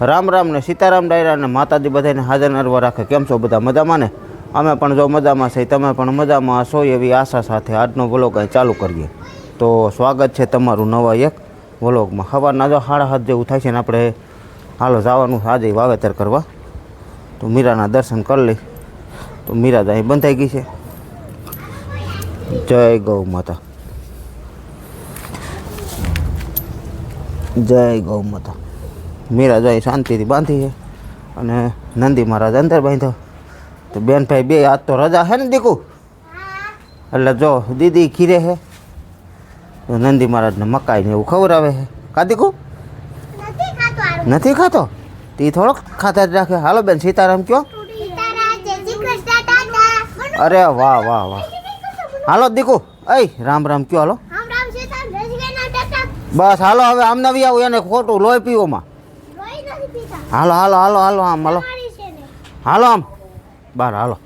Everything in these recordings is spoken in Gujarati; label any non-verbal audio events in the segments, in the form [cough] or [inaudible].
રામ રામ ને સીતારામ ડાયરા ને માતાજી બધાને હાજર નરવા રાખે. કેમ છો બધા મજામાં ને? અમે પણ જો મજામાં છે તમે પણ મજામાં હશો એવી આશા સાથે આજનો વ્લોગ અહીં ચાલુ કરીએ. તો સ્વાગત છે તમારું નવા એક વ્લોગમાં. સવારના જો સાડા હાથ જેવું થાય છે ને આપણે હાલો જવાનું, આજે વાવેતર કરવા. તો મીરાના દર્શન કરી લઈ. તો મીરા તો અહીં બંધાઈ ગઈ છે. જય ગૌ માતા. જય ગૌ માતા. મીરા જો શાંતિથી બાંધી છે અને નંદી મહારાજ અંદર બાંધ્યો. તો બેનભાઈ બે આજ તો રજા છે ને દીકુ? એટલે જો દીદી ખીરે છે તો નંદી મહારાજને મકાઈને એવું ખવડાવે છે. કા દીકુ? નથી ખાતો. તે થોડોક ખાતા જ રાખે. હાલો બેન સીતારામ કયો. અરે વાહ વાહ વાહ. હાલો દીકુ અય રામ રામ કયો હાલો. બસ હાલો હવે આમ નવી આવું એને ખોટું લોહી પીવોમાં. હાલો હાલો હાલો હાલો આમ હાલો. હાલો આમ. બાર હાલો.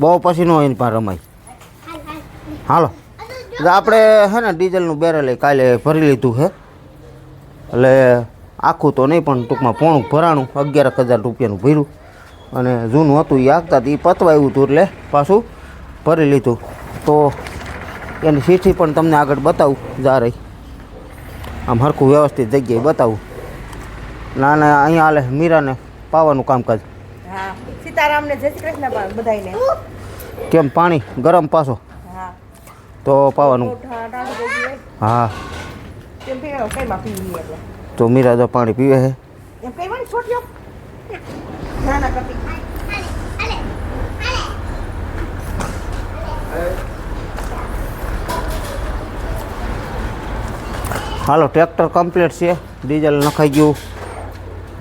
બહુ પછી નો એની પાસે રમાય. હાલ, આપણે હે ને ડીઝલનું બેરલ કાલે ભરી લીધું છે એટલે આખું તો નહીં પણ ટૂંકમાં પોણું ભરાણું અગિયાર હજાર રૂપિયાનું ભર્યું. અને જૂનું હતું એ આગતા એ પતવાયું હતું એટલે પાછું ભરી લીધું. તો એની સીઠી પણ તમને આગળ બતાવું જા રહી. આમ હરખું વ્યવસ્થિત જગ્યાએ બતાવું. ના ના અહીંયા હાલે મીરાને પાવાનું કામકાજ. હા સીતારામને જય શ્રી કૃષ્ણ બા- બધાયને. કેમ પાણી ગરમ પાછો? તો પાવાનું. હા. તો મીરા તો પાણી પીવે છે. હાલે. હાલો ટ્રેક્ટર કમ્પ્લીટ છે. ડીઝલ નખાઈ ગયું.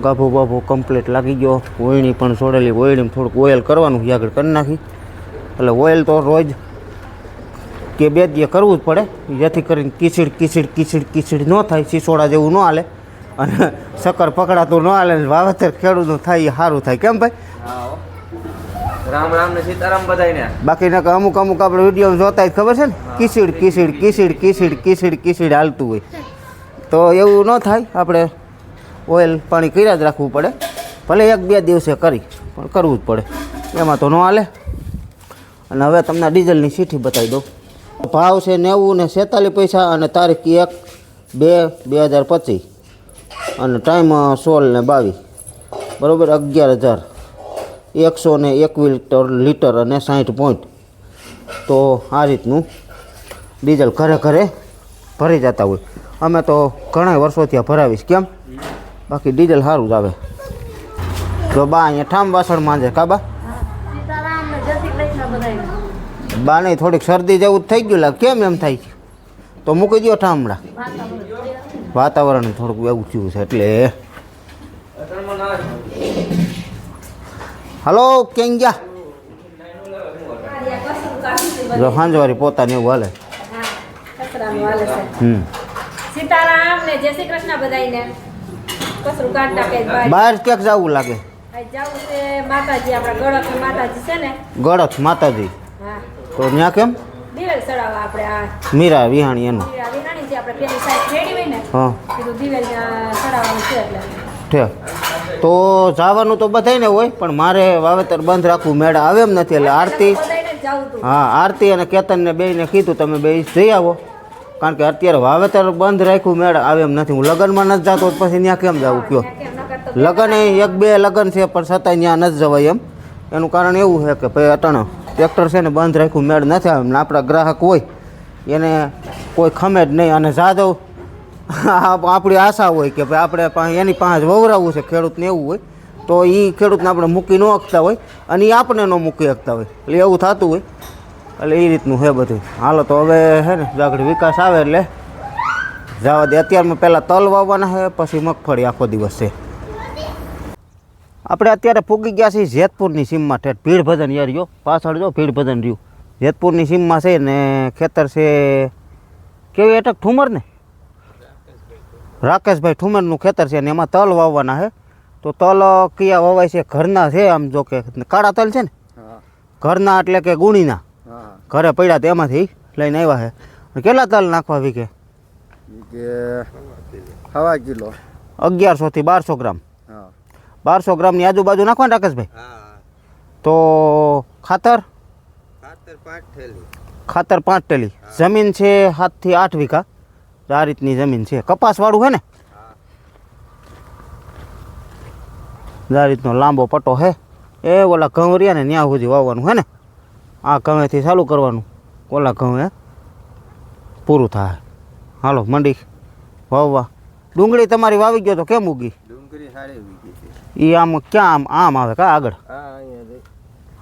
ગાભો બાભો કમ્પ્લીટ લાગી ગયો. ઓયણી પણ છોડેલી ઓયણીમાં થોડુંક ઓઇલ કરવાનું આગળ કરી નાખી. એટલે ઓઇલ તો રોજ કે બે દીએ કરવું જ પડે. જેથી કરીને કીચડ કીચડ કીચડ કીચડ ન થાય સિસોડા જેવું ન હાલે. અને શક્કર પકડાતું ન હાલે વાવેતર ખેડૂતનું થાય એ સારું થાય. કેમ ભાઈ? રામ રામ ને સીતારામ બધાયને. બાકી ના અમુક અમુક આપણે વીડિયો જોતા ખબર છે ને? કિસીડ કિસીડ કિસીડ કિસીડ કિસીડ કીચડ હાલતું હોય. તો એવું ન થાય આપણે ઓઇલ પાણી કર્યા જ રાખવું પડે. ભલે એક બે દિવસે કરી, પણ કરવું જ પડે. એમાં તો ન હાલે. અને હવે તમને ડીઝલની સીઠી બતાવી દઉં. ભાવ છે નેવું ને છેતાલીસ પૈસા અને તારીખ એક બે બે હજાર પચીસ. અને ટાઈમ સોળ ને બાવીસ. બરાબર અગિયાર હજાર. એકસો ને એકવીસ લીટર લીટર અને સાઠ પોઈન્ટ તો આ રીતનું ડીઝલ ઘરે ઘરે ભરી જતા હોય. અમે તો ઘણા વર્ષોથી ભરાવીશ. કેમ? બાકી ડીઝલ સારું જ આવે. જો બા અહીંયા ઠામ વાસણ માંજે કાબા સીતારામને જય શ્રી કૃષ્ણ બધાયને બા? નહીં થોડીક શરદી જેવું જ થઈ ગયું લાગે કેમ એમ થાય છે? તો મૂકી દો ઠામડા. વાતાવરણ થોડુંક એવું થયું છે એટલે. હલો ક્યાં ગયા? જો સાંજવારી પોતાની એવું હાલે. કચરાનું હાલે છે. હમ. સીતારામ ને જય શ્રી કૃષ્ણ બધાયને. કસરું કાઢ નાખે બહાર. ક્યાંક જવું લાગે? જવું છે માતાજી આપણા ગળક માતાજી છે ને. ગળક માતાજી? હા. તો ત્યાં કેમ? દિવેલ ચડાવવા આપણે આ. મીરા વિહાણી એનું. મીરા વિહાણી છે આપણે પેલી સાઈડ રેડી હોય ને હા. કીધું દિવેલ ચડાવવાનું છે એટલે. તો જવાનું તો બધાને હોય પણ મારે વાવેતર બંધ રાખવું મેળા આવે એમ નથી એટલે આરતી તું. હા આરતી અને કેતનને બેયને કીધું તમે બે જઈ આવો. કારણ કે અત્યારે વાવેતર બંધ રાખ્યું, મેળ આવે એમ નથી. હું લગ્નમાં નથી જતો પછી ત્યાં કેમ જવું કયો? લગ્ન એક બે લગ્ન છે, પણ છતાંય ત્યાં નથી જવાય એમ. એનું કારણ એવું છે કે ભાઈ અટણ, ટ્રેક્ટર છે ને બંધ રાખ્યું, મેળ નથી આવે. આપણા ગ્રાહક હોય, એને કોઈ ખમે જ નહીં. અને જાદવ આપણી આશા હોય કે ભાઈ આપણે એની પાસે વવરાવવું છે, ખેડૂતને એવું હોય, તો એ ખેડૂતને આપણે મૂકી ન શકતા હોય. અને એ આપણે ન મૂકી શકતા હોય. એટલે એવું થતું હોય. એટલે એ રીતનું છે બધું. હાલો તો હવે છે ને આગળ વિકાસ આવે એટલે જવા દે. અત્યારમાં પહેલાં તલ વાવવાના છે પછી મગફળી આખો દિવસ છે. આપણે અત્યારે પૂગી ગયા છીએ જેતપુરની સીમમાં. ઠેઠ ભીડભજન યાર રહ્યો પાછળ જો ભીડભજન રહ્યું. જેતપુરની સીમમાં છે ને ખેતર છે કેવી અટક ઠુમર ને? રાકેશભાઈ ઠુમરનું ખેતર છે ને એમાં તલ વાવવાના છે. તો તલ કયા વવાય છે? ઘરના છે આમ જો કે. કાળા તલ છે ને? ઘરના એટલે કે ગુણીના. ઘરે પડ્યા તેમાંથી લઈને આવ્યા છે. કેટલા તલ નાખવા વીકે હવા કિલો. અગિયારસોથી બારસો ગ્રામ. હા. બારસો ગ્રામની આજુબાજુ નાખવાના રાકેશભાઈ? તો ખાતર? ખાતર પાંચ થેલી. ટેલી જમીન છે સાતથી આઠ વીઘા. આ રીતની જમીન છે. કપાસવાળું છે ને? આ રીતનો લાંબો પટ્ટો છે. એ ઓલા ઘઉં રહ્યા ને ત્યાં સુધી વાવવાનું હે ને? આ ઘઉંથી ચાલુ કરવાનું. ઓલા ઘઉં એ પૂરું થાય. હાલો મંડી. વાવવા. ડુંગળી તમારી વાવી ગયો તો કેમ ઉગી? સારી એ આમ ક્યાં આમ આમ આવે કા આગળ? હા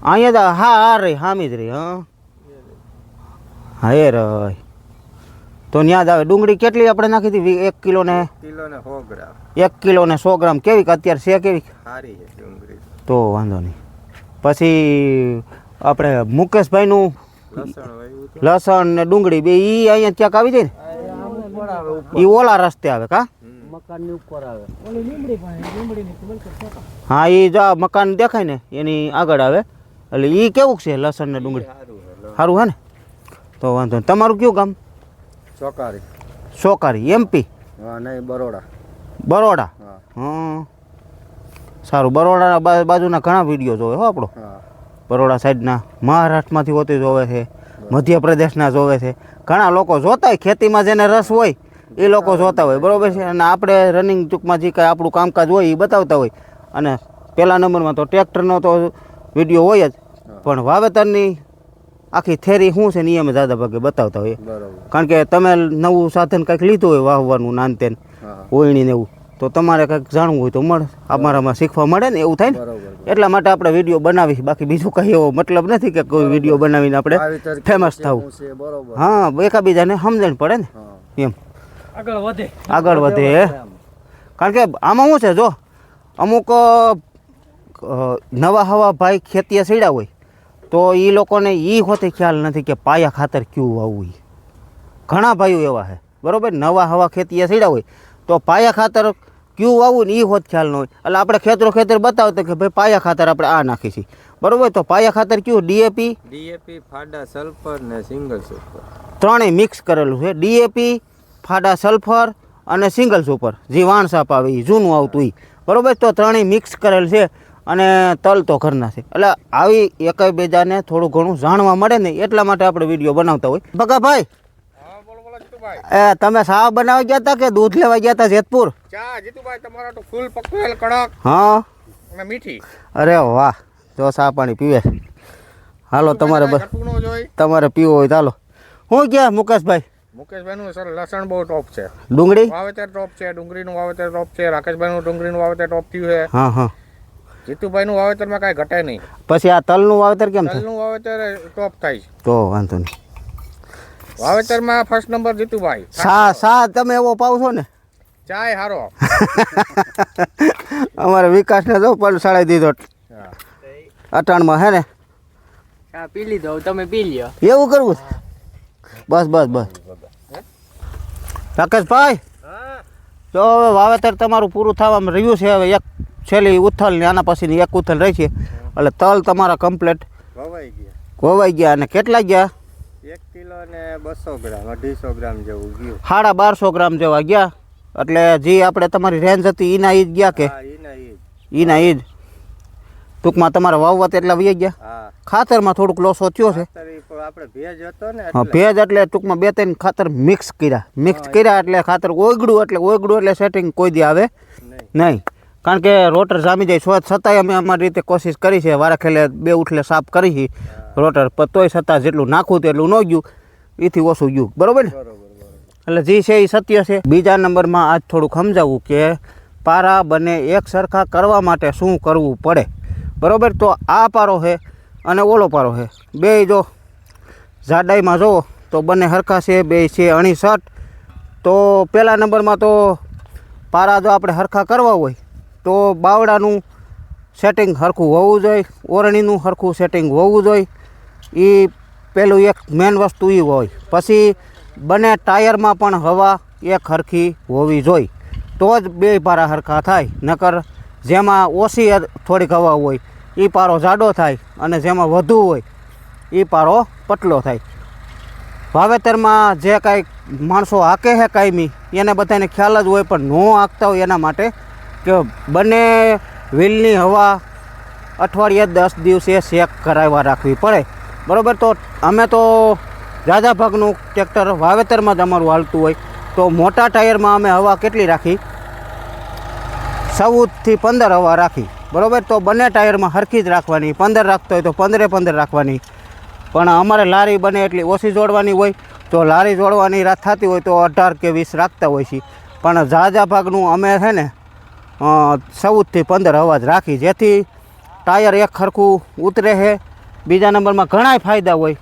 અહીંયા તો હા આ રહી હામી જ રહી હા? હા એ રહી. તો જ આવે. ડુંગળી કેટલી આપણે નાખી હતી? એક કિલો ને? કિલો ને સો ગ્રામ. એક કિલો ને સો ગ્રામ. કેવી અત્યારે છે કેવી સારી છે ડુંગળી. તો વાંધો નહીં. પછી આપણે મુકેશભાઈનું લસણ લસણ ને ડુંગળી બે એ અહીંયા ક્યાંક આવી જાય ને? એ ઓલા રસ્તે આવે કા? હા એ જો મકાન દેખાય ને એની આગળ આવે. એટલે એ કેવું છે લસણ ને ડુંગળી? સારું હે ને? તો વાંધો તમારું કયું ગામ? ચોકારી. સોકારી એમપી નહીં બરોડા. બરોડા? હા. સારું. બરોડાના બા- બાજુના ઘણા વીડિયો જોવે હો આપણો. હા. બરોડા સાઈડના મહારાષ્ટ્રમાંથી હોતી જોવે છે મધ્યપ્રદેશના જોવે છે. ઘણા લોકો જોતા હોય ખેતીમાં જેને રસ હોય એ લોકો જોતા હોય. બરોબર છે? અને આપણે રનિંગ ટૂંકમાં જે કાંઈ આપણું કામકાજ હોય એ બતાવતા હોય. અને પહેલા નંબરમાં તો ટ્રેક્ટરનો તો વીડિયો હોય જ. પણ વાવેતરની આખી થેરી શું છે નિયમ દાદા ભાગે બતાવતા હોય કારણ કે તમે નવું સાધન કંઈક લીધું હોય વાવવાનું નાન તેન હા ને એવું. તો તમારે કંઈક જાણવું હોય તો મળે. અમારામાં શીખવા મળે ને એવું થાય ને. એટલા માટે આપણે વીડિયો બનાવી બાકી બીજું કંઈ એવો મતલબ નથી કે કોઈ વીડિયો બનાવીને આપણે ફેમસ થવું. હા એકાબીજાને સમજણ પડે ને. એમ. આગળ વધે. કારણ કે આમાં શું છે જો અમુક નવા હવા ભાઈ ખેતીએ સીડ્યા હોય તો એ લોકોને એ હોતે ખ્યાલ નથી કે પાયા ખાતર ક્યું વાવવું ઈ. ઘણા ભાઈઓ એવા છે. બરાબર? નવા હવા ખેતીએ સીડ્યા હોય તો પાયા ખાતર ક્યું વાવવું ને એ હોત ખ્યાલ ન હોય. એટલે આપણે ખેતરો ખેતર બતાવતા કે ભાઈ પાયા ખાતર આપણે આ નાખી છીએ બરોબર? તો પાયા ખાતર કયું? ડીએપી ડીએપી ફાડા સલ્ફર ને સિંગલ સુપર. ત્રણેય મિક્સ કરેલું છે. ડીએપી ફાડા સલ્ફર અને સિંગલ સુપર. જે વાણસાપ આવે એ જૂનું આવતું એ બરોબર? તો ત્રણેય મિક્સ કરેલ છે અને તલ તો ઘરના છે. એટલે આવી એકબીજાને થોડું ઘણું જાણવા મળે ને એટલા માટે આપણે વીડિયો બનાવતા હોય. બગા ભાઈ એ તમે સાવ બનાવવા ગયા હતા કે દૂધ લેવા ગયા હતા જેતપુર? ચા જીતુભાઈ તમારા તો ફૂલ પકવેલ કડક. હા. અને મીઠી. અરે વાહ જો સા પાણી પીવે. હાલો તમારે તમારે પીવો હોય ચાલો હું ક્યાં મુકેશભાઈ? મુકેશભાઈ નું સર લસણ બહુ ટોપ છે. ડુંગળી? વાવેતર ટોપ છે ડુંગળીનું વાવેતર ટોપ છે રાકેશભાઈ નું ડુંગળીનું વાવેતર ટોપ થયું છે. હા હા. જીતુભાઈ નું વાવેતરમાં કાંઈ ઘટે નહીં. પછી આ તલનું વાવેતર કેમ તલનું વાવેતર ટોપ થાય છે. તો વાંધો નહીં. વાવેતરમાં ફર્સ્ટ નંબર જીતુભાઈ. સા સા તમે એવો પાવ છો ને? ચાય હારો. [laughs] અમારે વિકાસને જો પણ સડાઈ દીધો. હા. અટાણમાં હે ને? પી લીધો તમે પી લ્યો. એવું કરવું છે? બસ બસ બસ. રાકેશભાઈ? જો હવે વાવેતર તમારું પૂરું થવામાં રહ્યું છે હવે એક છેલ્લી ઉથલ ને આના પછીની એક ઉથલ રહી છે. એટલે તલ તમારા કમ્પ્લેટ ગોવાઈ ગયા. ગોવાઈ ગયા અને કેટલા ગયા? એક કિલો ને બસો ગ્રામ અઢીસો ગ્રામ જેવું ગયું. સાડા બારસો ગ્રામ જેવા ગયા? એટલે જે આપણે તમારી રેન્જ હતી એના ઈ જ ગયા કે? હા ઈ ઈ જ. એના ઈ જ? ટૂંકમાં તમારા વાવવા તેટલા વહી ગયા? હા. ખાતરમાં થોડુંક લોસો થયો છે. ખાતર ઈ પણ આપણે ભેજ હતો ને હા એટલે. ભેજ એટલે ટૂંકમાં બે ત્રણ ખાતર મિક્સ કર્યા. મિક્સ કર્યા એટલે ખાતર ઓગળું એટલે ઓગળું એટલે સેટિંગ કોઈ દી આવે નહીં. નહીં. કારણ કે રોટર જામી જાય છો છતાંય અમે અમારી રીતે કોશિશ કરી છે. વારા ખેલે બે ઉઠલે સાફ કરી છે. રોટર પણ તોય છતાં જેટલું નાખવું તેટલું ન ગયું. એથી ઓછું ગયું. બરાબર ને? એટલે જે છે એ સત્ય છે. બીજા નંબરમાં આજ થોડુંક સમજાવવું કે પારા બંને એક સરખા કરવા માટે શું કરવું પડે. બરાબર? તો આ પારો છે અને ઓલો પારો છે. બે જો જાડાઈમાં જુઓ તો બંને સરખા છે બે છે અણીસઠ. તો પહેલા નંબરમાં તો પારા જો આપણે સરખા કરવા હોય તો બાવડાનું સેટિંગ સરખું હોવું જોઈએ ઓરણીનું સરખું સેટિંગ હોવું જોઈએ એ પેલું એક મેન વસ્તુ એ હોય. પછી બંને ટાયરમાં પણ હવા એક હરખી હોવી જોઈએ તો જ બે પારા હરખા થાય. નકર જેમાં ઓછી થોડીક હવા હોય એ પારો જાડો થાય અને જેમાં વધુ હોય એ પારો પતલો થાય. વાવેતરમાં જે કાંઈ માણસો હાકે છે કાયમી, એને બધાને ખ્યાલ જ હોય પણ ન હાંકતા હોય એના માટે કે બંને વ્હીલની હવા અઠવાડિયે દસ દિવસે ચેક કરાવવા રાખવી પડે. બરાબર? તો અમે તો ઝાઝા ભાગનું ટ્રેક્ટર વાવેતરમાં જ અમારું હાલતું હોય. તો મોટા ટાયરમાં અમે હવા કેટલી રાખી? ચૌદથી પંદર હવા રાખી. બરાબર? તો બંને ટાયરમાં સરખી જ રાખવાની. પંદર રાખતો હોય તો પંદરે પંદર રાખવાની. પણ અમારે લારી બને એટલી ઓછી જોડવાની હોય. તો લારી જોડવાની રાત થતી હોય તો અઢાર કે વીસ રાખતા હોય છે પણ ઝાઝા ભાગનું અમે છે ને ચૌદથી પંદર જ રાખી. જેથી ટાયર એક ખરખું ઉતરે છે. બીજા નંબરમાં ઘણાય ફાયદા હોય.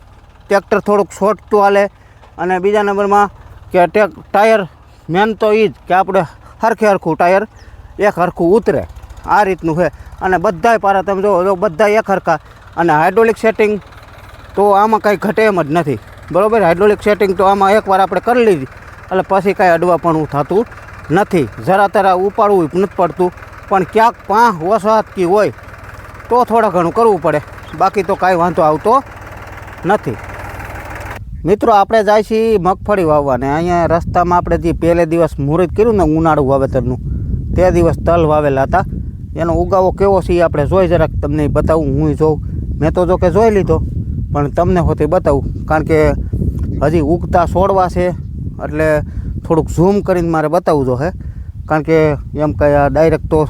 ટ્રેક્ટર થોડુંક છોટતું હાલે અને બીજા નંબરમાં કે ટેક, ટાયર મેન તો એ જ કે આપણે હરખે હરખું ટાયર એક હરખું ઉતરે. આ રીતનું છે. અને બધાય પારા તમે જુઓ જો બધા એક હરખા. અને હાઇડ્રોલિક સેટિંગ તો આમાં કાંઈ ઘટે એમ જ નથી. બરાબર? હાઇડ્રોલિક સેટિંગ તો આમાં એકવાર આપણે કરી લીધી. એટલે પછી કાંઈ અડવાપણું થતું નથી. જરા તરા ઉપાડવું નથી પડતું. પણ ક્યાંક પાંચ વસાહતકી હોય તો થોડા ઘણું કરવું પડે. બાકી તો કાંઈ વાંધો આવતો નથી. મિત્રો, આપણે જાય છીએ મગફળી વાવવાને. અહીંયા રસ્તામાં આપણે જે પહેલે દિવસ મુહૂર્ત કર્યું ને ઉનાળું વાવેતરનું, તે દિવસ તલ વાવેલા હતા. એનો ઉગાવો કેવો છે એ આપણે જોઈ જરાક તમને બતાવું, હું જોઉં. મેં તો જો કે જોઈ લીધો, પણ તમને હોતી બતાવું. કારણ કે હજી ઉગતા છોડવા છે, એટલે થોડુંક ઝૂમ કરીને મારે બતાવવું જો હે. કારણ કે એમ કંઈ ડાયરેક્ટ તો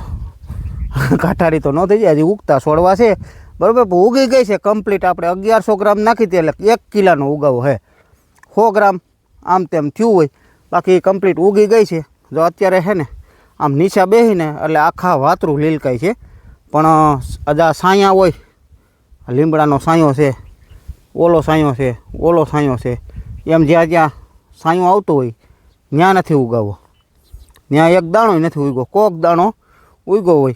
[laughs] કાંઠારી તો ન થઈ જાય, હજી ઉગતા છોડવા છે. બરાબર? ઉગી ગઈ છે કમ્પ્લીટ આપણે અગિયારસો ગ્રામ નાખી એટલે એક કિલાનો ઉગાવો હે. સો ગ્રામ, આમ તેમ થયું હોય. બાકી કમ્પ્લીટ ઉગી ગઈ છે. જો અત્યારે છે ને, આમ નીચા બેસીને એટલે આખા વાતરું લીલકાય છે. પણ અજા સાયા હોય, લીમડાનો સાયો છે, ઓલો સાયો છે, ઓલો સાયો છે, એમ જ્યાં જ્યાં સાયો આવતો હોય ત્યાં નથી ઉગાવો. ત્યાં એક દાણો નથી ઉગ્યો. કોક દાણો ઉગ્યો હોય.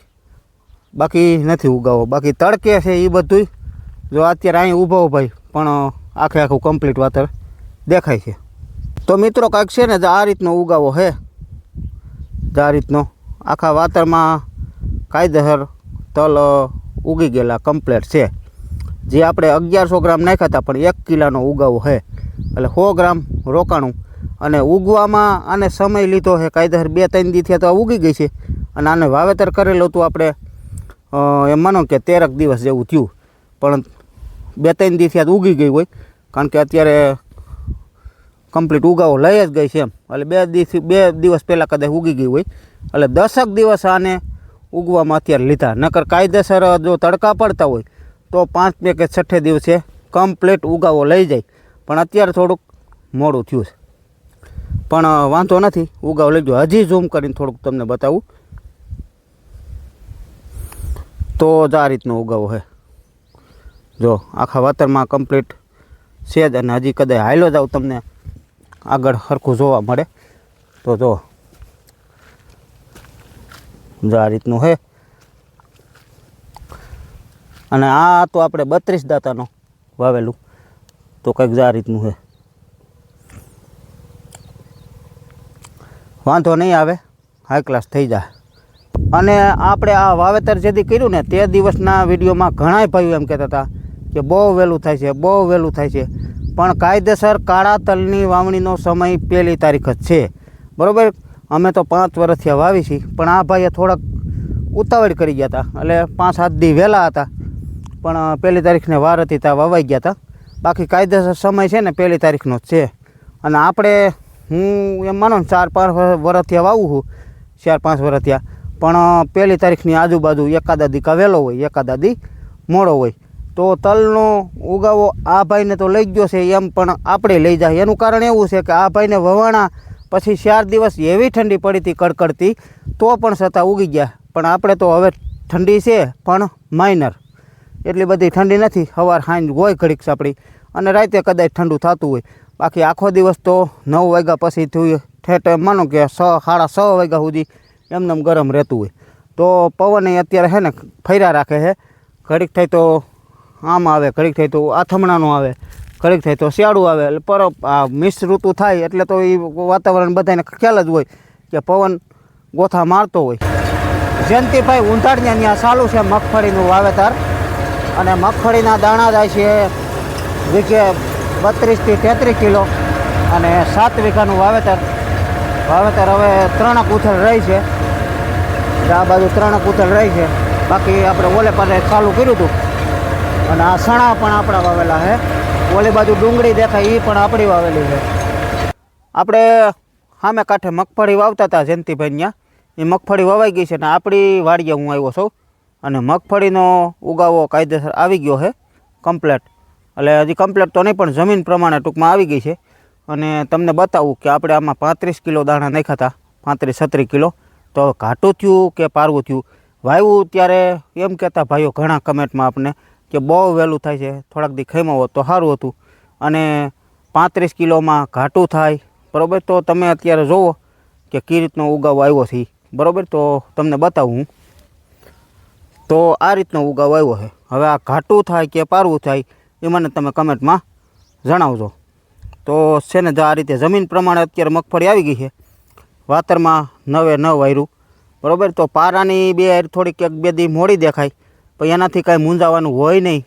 બાકી નથી ઉગાવો. બાકી તડકે છે એ બધુંય. જો અત્યારે અહીં ઊભો ભાઈ પણ આખે આખું કમ્પ્લીટ વાતર દેખાય છે. તો મિત્રો કાંઈક છે ને આ રીતનો ઉગાવો છે આ રીતનો. આખા વાતરમાં કાયદેસર તલ ઉગી ગયેલા કમ્પ્લેટ છે. જે આપણે અગિયારસો ગ્રામ નાખ્યા હતા, પણ એક કિલાનો ઉગાવો છે એટલે સો ગ્રામ રોકાણું. અને ઉગવામાં આને સમય લીધો છે કાયદેસર બે, ત્રણ દીથી તો ઉગી ગઈ છે. અને આને વાવેતર કરેલું હતું આપણે એમ માનો કે તેરક દિવસ જેવું થયું. પણ બે ત્રણ દિવસથી આજ ઉગી ગઈ હોય. કારણ કે અત્યારે કમ્પ્લીટ ઉગાવો લઈ જ ગઈ છે એમ. એટલે બે દિવસ બે દિવસ પહેલાં કદાચ ઉગી ગઈ હોય. એટલે દસક દિવસ આને ઉગવામાં અત્યારે લીધા. નકર કાયદેસર જો તડકા પડતા હોય, તો પાંચ બે કે છઠ્ઠે દિવસે કમ્પ્લીટ ઉગાવો લઈ જાય. પણ અત્યારે થોડુંક મોડું થયું છે. પણ, વાંધો નથી. ઉગાવ લઈ ગયો હજી ઝૂમ કરીને થોડુંક તમને બતાવું. તો જ આ રીતનો ઉગાવો છે જો, આખા વાતરમાં કમ્પ્લીટ છે જ અને હજી કદાચ હાલ્યો જાવ તમને આગળ સરખું જોવા મળે. તો જો જો આ રીતનું છે અને આ તો આપણે બત્રીસ દાતાનો વાવેલું. તો કંઈક જ આ રીતનું છે વાંધો નહીં આવે. હાઈ ક્લાસ થઈ જાય. અને આપણે આ વાવેતર જેથી કર્યું ને તે દિવસના વિડીયોમાં ઘણા ભાઈઓ એમ કહેતા હતા કે બહુ વહેલું થાય છે, બહુ વહેલું થાય છે. પણ કાયદેસર કાળા તલની વાવણીનો સમય પહેલી તારીખ જ છે. બરાબર? અમે તો પાંચ વર્ષથી વાવી છીએ, પણ આ ભાઈએ થોડાક ઉતાવળ કરી ગયા હતા. એટલે પાંચ, સાત દી વહેલા હતા. પણ પહેલી તારીખને વાર હતી ત્યાં વવાઈ ગયા હતા. બાકી કાયદેસર સમય છે ને પહેલી તારીખનો જ છે. અને આપણે, હું એમ માનો ને, ચાર, પાંચ વર્ષથી વાવું છું. ચાર, પાંચ વર્ષથી પણ પહેલી તારીખની આજુબાજુ એકાદાદી વહેલો હોય એકાદાદી મોડો હોય. તો તલનો ઉગાવો આ ભાઈને તો લઈ ગયો છે એમ પણ આપણે લઈ જાય. એનું કારણ એવું છે કે આ ભાઈને વવાણા પછી ચાર દિવસ એવી ઠંડી પડી હતી, કડકડતી, તો પણ છતાં ઉગી ગયા. પણ આપણે તો હવે ઠંડી છે, પણ માઇનર એટલી બધી ઠંડી નથી. સવાર સાંજ હોય ઘડીક આપણી અને રાતે કદાચ ઠંડુ થતું હોય. બાકી આખો દિવસ તો નવ વાગ્યા પછી થયું. ઠેઠ માનો કે છ સાડા છ વાગ્યા સુધી એમને ગરમ રહેતું હોય. તો પવન એ અત્યારે છે ને ફર્યા રાખે છે ઘડીક થાય તો આમ આવે, ઘડીક થાય તો આથમણાનું આવે, ઘડીક થાય તો શિયાળું આવે. એટલે પર આ મિશ્ર ઋતુ થાય એટલે તો એ વાતાવરણ બધાને ખ્યાલ જ હોય કે પવન ગોથા મારતો હોય. જયંતિભાઈ ઊંધાડને ત્યાં ચાલુ છે મગફળીનું વાવેતર. અને મગફળીના દાણા જાય છે વીઘે બત્રીસથી તેત્રીસ કિલો અને સાત વીઘાનું વાવેતર. વાવેતર હવે ત્રણક ઉથલ રહી છે. આ બાજુ ત્રણ ઉથલ રહી છે. બાકી આપણે ઓલે પાસે ચાલુ કર્યું હતું. અને આ સણા પણ આપણા વાવેલા છે. ઓલી બાજુ ડુંગળી દેખાય એ પણ આપણી વાવેલી છે. આપણે સામે કાંઠે મગફળી વાવતા હતા જયંતિભાઈ ત્યાં એ મગફળી વવાઈ ગઈ છે ને આપણી વાડીએ હું આવ્યો છું. અને મગફળીનો ઉગાવો કાયદેસર આવી ગયો છે, કમ્પ્લેટ. એટલે હજી કમ્પ્લેટ તો નહીં, પણ જમીન પ્રમાણે ટૂંકમાં આવી ગઈ છે. અને તમને બતાવું કે આપણે આમાં પાંત્રીસ કિલો દાણા નાખ્યા હતા, પાંત્રીસ છત્રીસ કિલો. તો હવે ઘાટું થયું કે પારવું થયું? વાવ્યું ત્યારે એમ કહેતા ભાઈઓ ઘણા કમેન્ટમાં આપણને કે બહુ વહેલું થાય છે, થોડાક દી ખેમા હોત તો સારું હતું. અને પાંત્રીસ કિલોમાં ઘાટું થાય, બરાબર? તો તમે અત્યારે જુઓ કે કઈ રીતનો ઉગાવ આવ્યો છે. બરાબર? તો તમને બતાવું હું. તો આ રીતનો ઉગાવ આવ્યો છે. હવે આ ઘાટું થાય કે પારવું થાય એ મને તમે કમેન્ટમાં જણાવજો. તો છે ને, જો આ રીતે જમીન પ્રમાણે અત્યારે મગફળી આવી ગઈ છે વાતરમાં નવે નવ વાયરું. બરાબર? તો પારાની બે હાર થોડીક એક બે દી મોડી દેખાય. પણ એનાથી કાંઈ મૂંઝાવાનું હોય નહીં.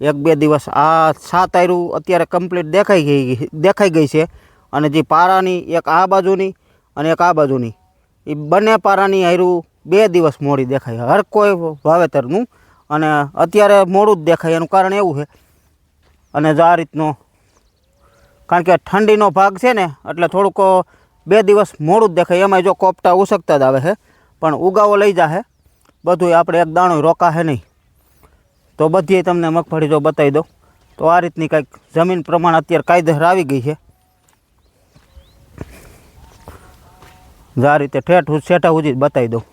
એક બે દિવસ. આ સાત આયરું અત્યારે કમ્પ્લીટ દેખાઈ ગઈ દેખાઈ ગઈ છે. અને જે પારાની એક આ બાજુની અને એક આ બાજુની. એ બંને પારાની આયરું બે દિવસ મોડી દેખાય. હર કોઈ વાવેતરનું. અને અત્યારે મોડું જ દેખાય. એનું કારણ એવું છે. અને જો આ રીતનો. કારણ કે ઠંડીનો ભાગ છે ને, એટલે થોડુંક બે દિવસ મોડું જ દેખાય. એમાં જો કોપટા ઉસકતા જ આવે છે પણ ઉગાવો લઈ જાહે બધું આપણે એક દાણો રોકાશે નહીં. તો બધી તમને મગફળી જો બતાવી દઉં. તો આ રીતની કંઈક જમીન પ્રમાણે અત્યારે કાયદેસર આવી ગઈ છે. આ રીતે ઠેઠ શેઠા સુધી બતાવી દઉં.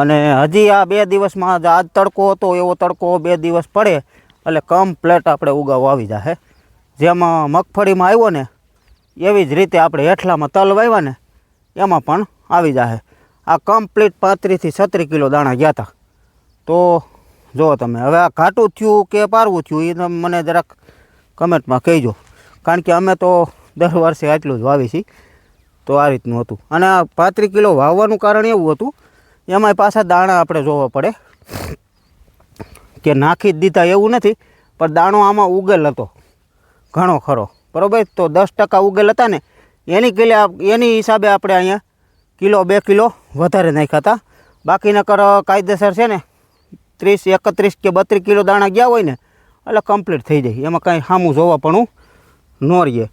અને હજી આ બે દિવસમાં આજ તડકો હતો, એવો તડકો બે દિવસ પડે, એટલે કમ્પ્લેટ આપણે ઉગાવ આવી જશે જેમાં મગફળીમાં આવ્યો ને, એવી જ રીતે આપણે હેઠલામાં તલ વાવ્યા ને, એમાં પણ આવી જશે આ કમ્પ્લીટ પાંત્રીસથી છત્રીસ કિલો દાણા ગયા હતા તો જુઓ તમે, હવે આ ઘાટું થયું કે પારવું થયું, એ તમે મને જરાક કમેન્ટમાં કહેજો. કારણ કે અમે તો દર વર્ષે આટલું જ વાવી છીએ. તો આ રીતનું હતું. અને આ પાંત્રીસ કિલો વાવવાનું કારણ એવું હતું એમાંય પાછા દાણા આપણે જોવા પડે. કે નાખી જ દીધા એવું નથી, પણ દાણો આમાં ઉગેલ હતો, ઘણો ખરો. બરાબર? તો દસ ટકા ઉગેલ હતા ને, એની કિલે એની હિસાબે આપણે અહીંયા કિલો, બે કિલો વધારે નાખ્યા હતા. બાકીના કર કાયદેસર છે ને, ત્રીસ, એકત્રીસ કે બત્રીસ કિલો દાણા ગયા હોય ને, એટલે કમ્પ્લીટ થઈ જાય. એમાં કાંઈ સામું જોવા પણ ન રહીએ